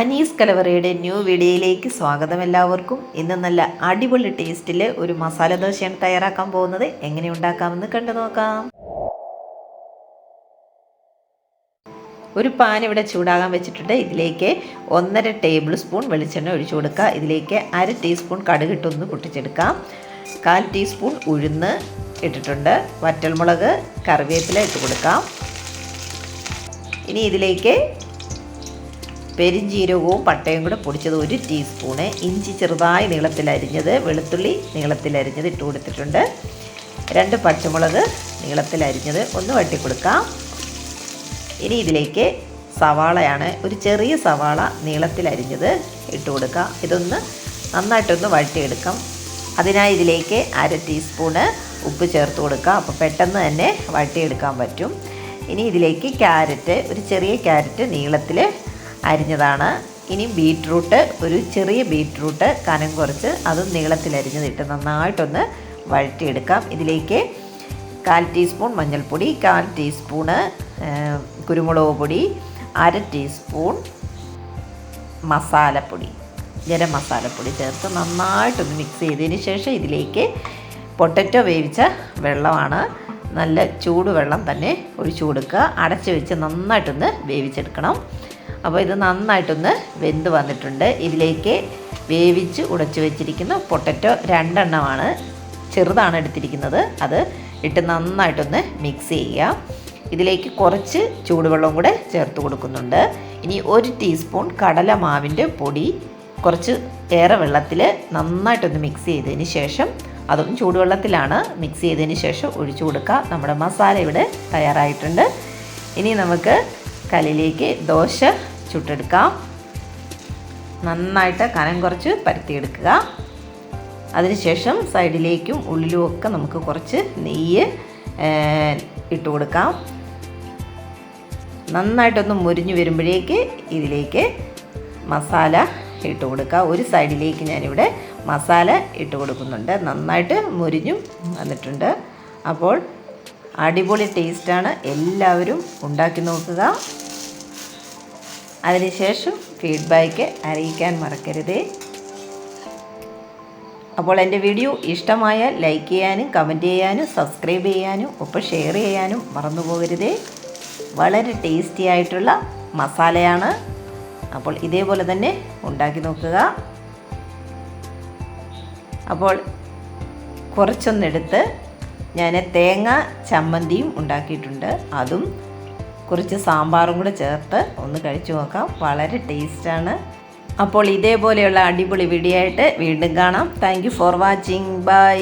Anees കലവറയുടെ new വീഡിയോയിലേക്ക് സ്വാഗതം എല്ലാവർക്കും. ഇന്ന് നല്ല അടിപൊളി ടേസ്റ്റിൽ ഒരു മസാല ദോശയാണ് തയ്യാറാക്കാൻ പോകുന്നത്. എങ്ങനെ ഉണ്ടാക്കാമെന്ന് കണ്ടു നോക്കാം. ഒരു പാൻ ഇവിടെ ചൂടാകാൻ വെച്ചിട്ടുണ്ട്. ഇതിലേക്ക് ഒന്നര ടേബിൾ സ്പൂൺ വെളിച്ചെണ്ണ ഒഴിച്ചു കൊടുക്കുക. ഇതിലേക്ക് അര ടീസ്പൂൺ കടുകിട്ടൊന്ന് പൊട്ടിച്ചെടുക്കാം. കാൽ ടീസ്പൂൺ ഉഴുന്ന് ഇട്ടിട്ടുണ്ട്. വറ്റൽമുളക് കറിവേപ്പില ഇട്ട് കൊടുക്കാം. ഇനി ഇതിലേക്ക് പെരിഞ്ജീരകവും പട്ടയും കൂടെ പൊടിച്ചത് ഒരു ടീസ്പൂണ്. ഇഞ്ചി ചെറുതായി നീളത്തിലരിഞ്ഞത് വെളുത്തുള്ളി നീളത്തിലരിഞ്ഞത് ഇട്ട് കൊടുത്തിട്ടുണ്ട്. രണ്ട് പച്ചമുളക് നീളത്തിലരിഞ്ഞത് ഒന്ന് വട്ടി കൊടുക്കാം. ഇനി ഇതിലേക്ക് സവാളയാണ് ഒരു ചെറിയ സവാള നീളത്തിലരിഞ്ഞത് ഇട്ട് കൊടുക്കുക ഇതൊന്ന് നന്നായിട്ടൊന്ന് വഴറ്റിയെടുക്കാം. അതിനായി ഇതിലേക്ക് അര ടീസ്പൂണ് ഉപ്പ് ചേർത്ത് കൊടുക്കുക അപ്പോൾ പെട്ടെന്ന് തന്നെ വഴറ്റിയെടുക്കാൻ പറ്റും. ഇനി ഇതിലേക്ക് ക്യാരറ്റ് ഒരു ചെറിയ ക്യാരറ്റ് നീളത്തിൽ അരിഞ്ഞതാണ്. ഇനി ബീട്രൂട്ട് ഒരു ചെറിയ ബീട്രൂട്ട് കനം കുറച്ച് അതും നീളത്തിലരിഞ്ഞതിട്ട് നന്നായിട്ടൊന്ന് വഴറ്റിയെടുക്കാം. ഇതിലേക്ക് കാൽ ടീസ്പൂൺ മഞ്ഞൾപ്പൊടി കാൽ ടീസ്പൂണ് കുരുമുളക് പൊടി അര ടീസ്പൂൺ മസാലപ്പൊടി ഗരം മസാലപ്പൊടി ചേർത്ത് നന്നായിട്ടൊന്ന് മിക്സ് ചെയ്തതിന് ശേഷം ഇതിലേക്ക് പൊട്ടറ്റോ വേവിച്ച വെള്ളമാണ്. നല്ല ചൂടുവെള്ളം തന്നെ ഒഴിച്ചു കൊടുക്കുക. അടച്ചു വെച്ച് നന്നായിട്ടൊന്ന് വേവിച്ചെടുക്കണം. അപ്പോൾ ഇത് നന്നായിട്ടൊന്ന് വെന്ത് വന്നിട്ടുണ്ട്. ഇതിലേക്ക് വേവിച്ച് ഉടച്ചു വെച്ചിരിക്കുന്ന പൊട്ടറ്റോ രണ്ടെണ്ണമാണ് ചെറുതാണ് എടുത്തിരിക്കുന്നത്. അത് ഇട്ട് നന്നായിട്ടൊന്ന് മിക്സ് ചെയ്യുക. ഇതിലേക്ക് കുറച്ച് ചൂടുവെള്ളം കൂടെ ചേർത്ത് കൊടുക്കുന്നുണ്ട്. ഇനി ഒരു ടീസ്പൂൺ കടലമാവിന്റെ പൊടി കുറച്ച് ഏറെ വെള്ളത്തിൽ നന്നായിട്ടൊന്ന് മിക്സ് ചെയ്തതിന് ശേഷം അതും ചൂടുവെള്ളത്തിലാണ് മിക്സ് ചെയ്തതിന് ശേഷം ഒഴിച്ചു കൊടുക്കുക. നമ്മുടെ മസാല ഇവിടെ തയ്യാറായിട്ടുണ്ട്. ഇനി നമുക്ക് കല്ലിലേക്ക് ദോശ ചുട്ടെടുക്കാം. നന്നായിട്ട് കനം കുറച്ച് പരത്തിയെടുക്കുക. അതിനുശേഷം സൈഡിലേക്കും ഉള്ളിലും ഒക്കെ നമുക്ക് കുറച്ച് നെയ്യ് ഇട്ട് കൊടുക്കാം. നന്നായിട്ടൊന്ന് മുരിഞ്ഞു വരുമ്പോഴേക്ക് ഇതിലേക്ക് മസാല ഇട്ട് കൊടുക്കുക. ഒരു സൈഡിലേക്ക് ഞാനിവിടെ മസാല ഇട്ട് കൊടുക്കുന്നുണ്ട്. നന്നായിട്ട് മുരിഞ്ഞും വന്നിട്ടുണ്ട്. അപ്പോൾ അടിപൊളി ടേസ്റ്റാണ് എല്ലാവരും ഉണ്ടാക്കി നോക്കുക. അതിനുശേഷം ഫീഡ്ബാക്ക് അറിയിക്കാൻ മറക്കരുതേ. അപ്പോൾ എന്റെ വീഡിയോ ഇഷ്ടമായാൽ ലൈക്ക് ചെയ്യാനും കമന്റ് ചെയ്യാനും സബ്സ്ക്രൈബ് ചെയ്യാനും ഒപ്പം ഷെയർ ചെയ്യാനും മറന്നു പോകരുതേ. വളരെ ടേസ്റ്റി ആയിട്ടുള്ള മസാലയാണ്. അപ്പോൾ ഇതേപോലെ തന്നെ ഉണ്ടാക്കി നോക്കുക. അപ്പോൾ കുറച്ചൊന്നെടുത്ത് ഞാൻ തേങ്ങ ചമ്മന്തിയും ഉണ്ടാക്കിയിട്ടുണ്ട്. അതും കുറച്ച് സാമ്പാറും കൂടെ ചേർത്ത് ഒന്ന് കഴിച്ചു നോക്കാം. വളരെ ടേസ്റ്റാണ്. അപ്പോൾ ഇതേപോലെയുള്ള അടിപൊളി വീഡിയോ ആയിട്ട് വീണ്ടും കാണാം. Thank for watching bye